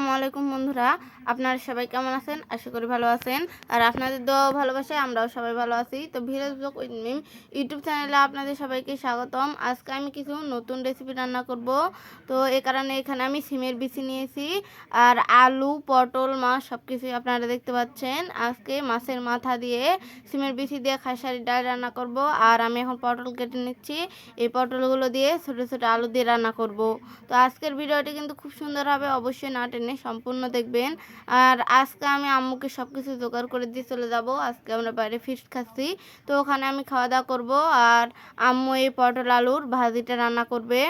আসসালামু আলাইকুম বন্ধুরা, আপনারা সবাই কেমন আছেন? আশা করি ভালো আছেন। আর আপনাদের দোয়া ভালোবাসায় আমরাও সবাই ভালো আছি। তো village blog with Mim YouTube চ্যানেলে আপনাদের সবাইকে স্বাগতম। আজকে আমি কিছু নতুন রেসিপি রান্না করব। তো এ কারণে এখানে আমি সিমের বিচি নিয়েছি। আর আলু, পটল, মাছ সব কিছুই আপনারা দেখতে পাচ্ছেন। আজকে মাছের মাথা দিয়ে সিমের বিচি দিয়ে খাসারি ডাল রান্না করব। আর আমি এখন পটল কেটে নিচ্ছি। এই পটলগুলো দিয়ে ছোটো ছোটো আলু দিয়ে রান্না করব। তো আজকের ভিডিওটি কিন্তু খুব সুন্দর হবে। অবশ্যই না টেনে সম্পূর্ণ দেখবেন। আর আজকে আমি আম্মুকে সব কিছু জোগাড় করে দিয়ে চলে যাব। আজকে আমরা বাইরে ফিস্ট খাচ্ছি। তো ওখানে আমি খাওয়া দাওয়া করব। আর আম্মু এই পটল আলুর ভাজিটা রান্না করবে।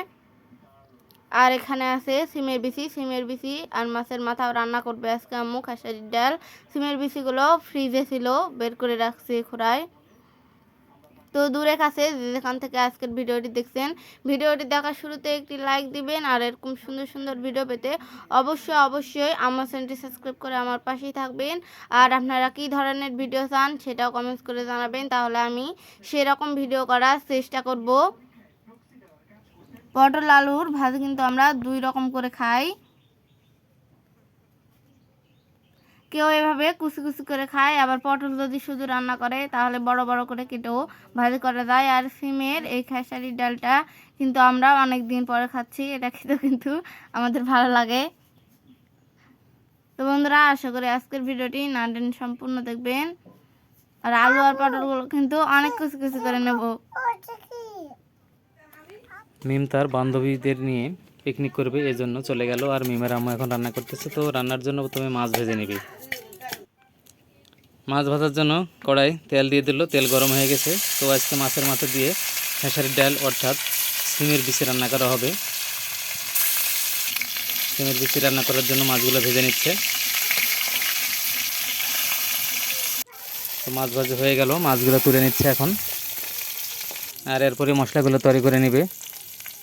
আর এখানে আছে সিমের বিচি। সিমের বিচি আর মাছের মাথাও রান্না করবে আজকে আম্মু। খাসারির ডাল। সিমের বিচিগুলো ফ্রিজে ছিল। বের করে রাখছি খোড়ায়। তো দূরে কাছে যেখান থেকে আজকের ভিডিওটি দেখছেন, ভিডিওটি দেখার শুরুতে একটি লাইক দিবেন আর এরকম সুন্দর সুন্দর ভিডিও পেতে অবশ্যই অবশ্যই আমার চ্যানেলটি সাবস্ক্রাইব করে আমার পাশেই থাকবেন। আর আপনারা কী ধরনের ভিডিও চান সেটাও কমেন্টস করে জানাবেন। তাহলে আমি সেরকম ভিডিও করার চেষ্টা করব। পটল, আলুর ভাজি কিন্তু আমরা দুই রকম করে খাই। কেউ এভাবে কুচি কুচি করে খায়, আবার পটল যদি শুধু রান্না করে, তাহলে বড় বড় করে কেটেও ভাজি করা যায়। আর সিমের এই খেসারির ডালটা কিন্তু আমরা অনেক দিন পরে খাচ্ছি, এটা খেতে কিন্তু আমাদের ভালো লাগে। তো বন্ধুরা, আশা করি আজকের ভিডিওটি না টেনে সম্পূর্ণ দেখবেন। আর আলু আর পটলগুলো কিন্তু অনেক কুচি কুচি করে নেব। মিম তার বান্ধবীদের নিয়ে পিকনিক করবে এই জন্য চলে গেল। আর মিমের আম্মা এখন রান্না করতেছে, তো রান্নার জন্য প্রথমে মাছ ভেজে নেবে। মাছ ভাজার জন্য কড়াই তেল দিয়ে দিল, তেল গরম হয়ে গেছে। তো আজকে মাছের মাথা দিয়ে খেসারির ডাল অর্থাৎ সিমের বিচি রান্না করা হবে। সিমের বিচি রান্না করার জন্য মাছগুলো ভেজে নিচ্ছে। তো মাছ ভাজা হয়ে গেল, মাছগুলো তুলে নিচ্ছে এখন। আর এরপরে মশলাগুলো তৈরি করে নেবে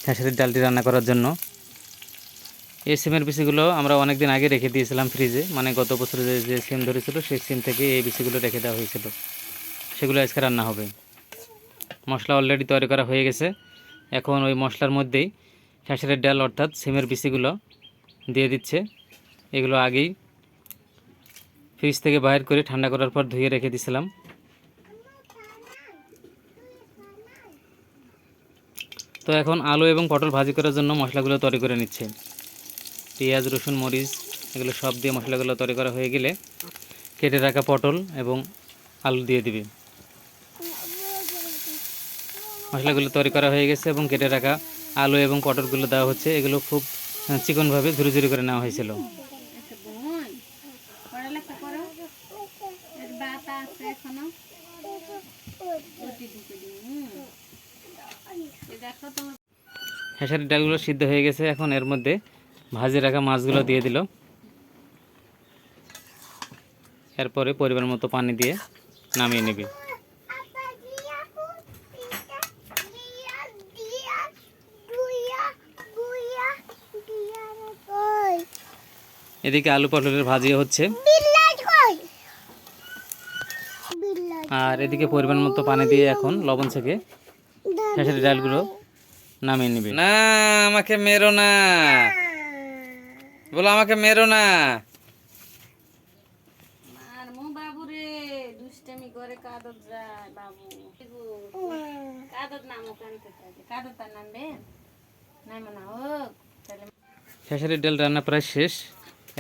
খেসারির ডালটি রান্না করার জন্য। এই সিমের বিচিগুলো আমরা অনেক দিন আগে রেখে দিয়েছিলাম ফ্রিজে মানে গত বছরে যে যে সিম ধরেছিল, সেই সিম থেকে এই বিচিগুলো রেখে দেওয়া হয়েছিল। সেগুলো আজকে রান্না হবে। মশলা অলরেডি তৈরি করা হয়ে গেছে। এখন ওই মশলার মধ্যেই খেসারির ডাল অর্থাৎ সিমের বিচিগুলো দিয়ে দিচ্ছে। এগুলো আগেই ফ্রিজ থেকে বাইর করে ঠান্ডা করার পর ধুয়ে রেখে দিয়েছিলাম তো এখন আলু এবং পটল ভাজি করার জন্য মশলাগুলো তৈরি করে নিচ্ছে। পেঁয়াজ, রসুন, মরিচ, এগুলো সব দিয়ে মশলাগুলো তৈরি করা হয়ে গেলে কেটে রাখা পটল এবং আলু দিয়ে দিবে। মশলাগুলো তৈরি করা হয়ে গেছে এবং কেটে রাখা আলু এবং পটলগুলো দেওয়া হচ্ছে। এগুলো খুব চিকনভাবে ঝুরি ঝুরি করে নেওয়া হয়েছিল। খেসারির ডালগুলো সিদ্ধ হয়ে গেছে। এখন এর মধ্যে ভাজি রাখা মাছগুলো দিয়ে দিল। এরপরে পরিমাণ মতো পানি দিয়ে নামিয়ে নেবে। এদিকে আলু পটলের ভাজি হচ্ছে। আর এদিকে পরিমাণ মতো পানি দিয়ে এখন লবণ থেকে খেসারি ডালগুলো নামিয়ে নিবে। না আমাকে মেরো না। বলো আমাকে মেরো না। খেসারির ডাল রান্না প্রায় শেষ।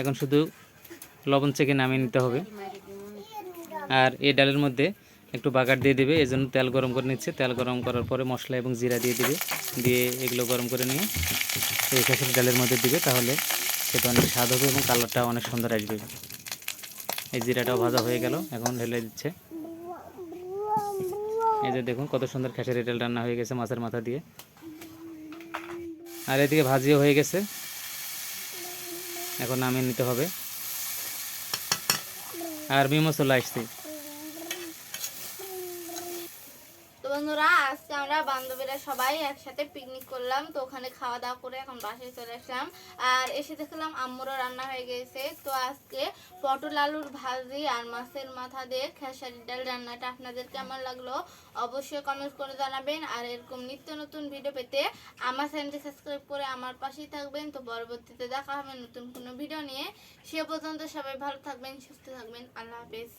এখন শুধু লবণ চেকে নামিয়ে নিতে হবে। আর এই ডালের মধ্যে একটু বাগার দিয়ে দেবে এই জন্য তেল গরম করে নিচ্ছে। তেল গরম করার পরে মশলা এবং জিরা দিয়ে দিবে। দিয়ে এগুলো গরম করে নিয়ে এই খেসারি ডালের মধ্যে দিবে তাহলে সেটা অনেক স্বাদ হবে এবং কালারটা অনেক সুন্দর আসবে। এই জিরাটাও ভাজা হয়ে গেল, এখন ঢেলে দিচ্ছে। এই যে দেখুন কত সুন্দর খেসারি ডাল রান্না হয়ে গেছে মাছের মাথা দিয়ে। আর এদিকে ভাজিও হয়ে গেছে। এখন নামিয়ে নিতে হবে। আর মিমো চলে আসছে তো বন্ধুরা, আজকে আমরা বান্ধবীরা সবাই একসাথে পিকনিক করলাম, তো ওখানে খাওয়া দাওয়া করে এখন বাসায় চলে আসলাম। আর এসে দেখলাম আম্মুরও রান্না হয়ে গেছে। তো আজকে পটল আলুর ভাজি আর মাছের মাথা দিয়ে খেসারির ডাল রান্নাটা আপনাদের কেমন লাগল অবশ্যই কমেন্ট করে জানাবেন। আর এরকম নিত্য নতুন ভিডিও পেতে আমার চ্যানেলটি সাবস্ক্রাইব করে আমার পাশেই থাকবেন। তো পরবর্তীতে দেখা হবে নতুন কোনো ভিডিও নিয়ে। সে পর্যন্ত সবাই ভালো থাকবেন, সুস্থ থাকবেন। আল্লাহ হাফেজ।